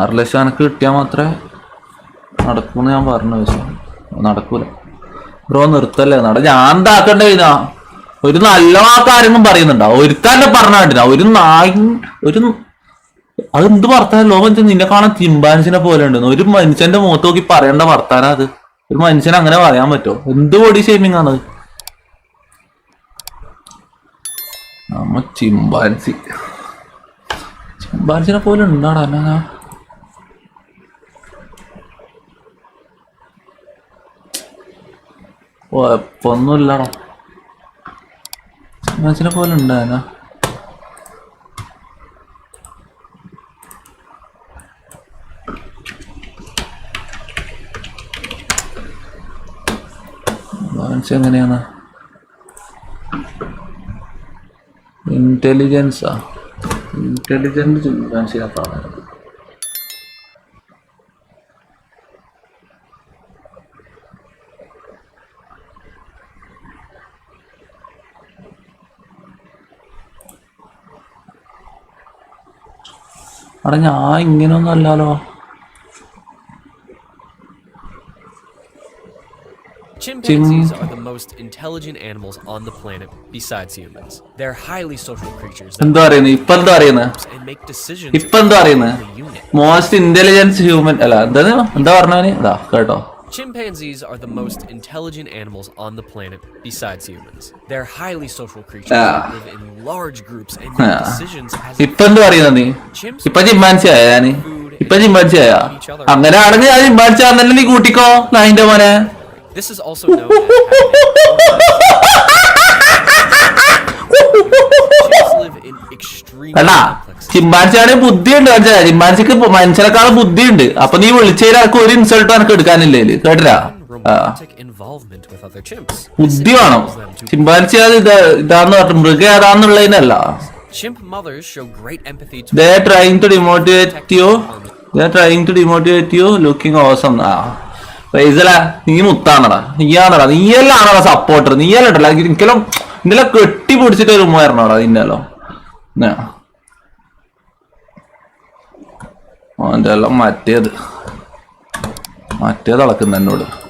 ആറ് ലക്ഷം എനിക്ക് കിട്ടിയാൽ മാത്രമേ നടക്കൂന്ന് ഞാൻ പറഞ്ഞു പക്ഷെ നടക്കൂല. ബ്രോ നിർത്തല്ലേ? നട ഞാൻ എന്താക്കണ്ടേ ഇതാ ഒരു നല്ല വാക്കാരെങ്കിലും പറയുന്നുണ്ടോ. ഒരുത്താന്റെ പറഞ്ഞ കണ്ടില്ല ഒരു നായി ഒരു അതെന്ത് വർത്താനം? ലോകം നിന്നെ കാണാൻ ചിമ്പാൻസിനെ പോലെ ഉണ്ടെന്ന് ഒരു മനുഷ്യന്റെ മുഖത്ത് നോക്കി പറയേണ്ട വർത്താനം അത്. ഒരു മനുഷ്യൻ അങ്ങനെ പറയാൻ പറ്റുമോ എന്ത് ബോഡി ഷേമിംഗ് ആണ് നമ്മ ചിമ്പാൻസി. ചിമ്പാൻസിനെ പോലെ ഉണ്ടാടാ എന്നാ മനസ്സിനെ പോലെ ഉണ്ടായിരുന്ന? ചിമ്പാൻസി എങ്ങനെയാണ്? ഇന്റലിജൻസാ ഇന്റലിജന്റ് ചിമ്പാൻസിനെ കാണുന്നത് അവിടെ ഞാൻ ഇങ്ങനെയൊന്നും അല്ലല്ലോ Chimpanzees are the most intelligent animals on the planet besides humans. They're highly social creatures എന്താ പറയുന്നത് ഇപ്പൊ എന്താ പറയുന്നത് and make decisions ഇപ്പൊ എന്താ പറയുന്നത്. മോസ്റ്റ് ഇന്റലിജൻസ് ഹ്യൂമൻ അല്ല എന്താ എന്താ പറഞ്ഞവന് ഇതാ കേട്ടോ Chimpanzees are the most intelligent animals on the planet besides humans. They're highly social creatures Ah. that live in large groups and make Ah. decisions as ഇപ്പൊ എന്ത് പറയുന്നത് നീ ഇപ്പൊ ചിമ്പാൻസി ആയ ഞാൻ ഇപ്പൊ ചിമ്പാൻസി ആയ അങ്ങനെ ആണെങ്കിൽ ഞാൻ ചിമ്പാൻസി ആണെന്നല്ലേ നീ കൂട്ടിക്കോ നായിന്റെ മോനെ This is also known as Chimps live chimpanzee ആണെങ്കിൽ ബുദ്ധിയുണ്ട് മനസ്സിലായ ചിമ്പാൻസിക്ക് മനുഷ്യരെക്കാളും ബുദ്ധിയുണ്ട്. അപ്പൊ നീ വിളിച്ചതിൽ ആർക്കും ഒരു ഇൻസൾട്ട് എനിക്ക് എടുക്കാനില്ലേ chimps. ബുദ്ധി വേണം. ചിമ്പാൻസി അത് ഇതാ ഇതാന്ന് പറഞ്ഞു മൃഗം ഏതാന്നുള്ളതിനല്ല. Chimp mothers show great They are trying to demotivate you. They are trying to demotivate you. Looking awesome. ആ. ഫൈസല നീ മുത്താണടാ. നീയാണടാ. നീയല്ലാണടാ സപ്പോർട്ടർ നീയല്ലട്ടല്ല എനിക്കെല്ലാം ഇന്നലെ കെട്ടി പിടിച്ചിട്ട് ഒരു ഉമ്മ വരണോടാ നിന്നെല്ലോ അവന്റെ എല്ലാം മറ്റേത് മറ്റേത് അളക്കുന്ന എന്നോട്.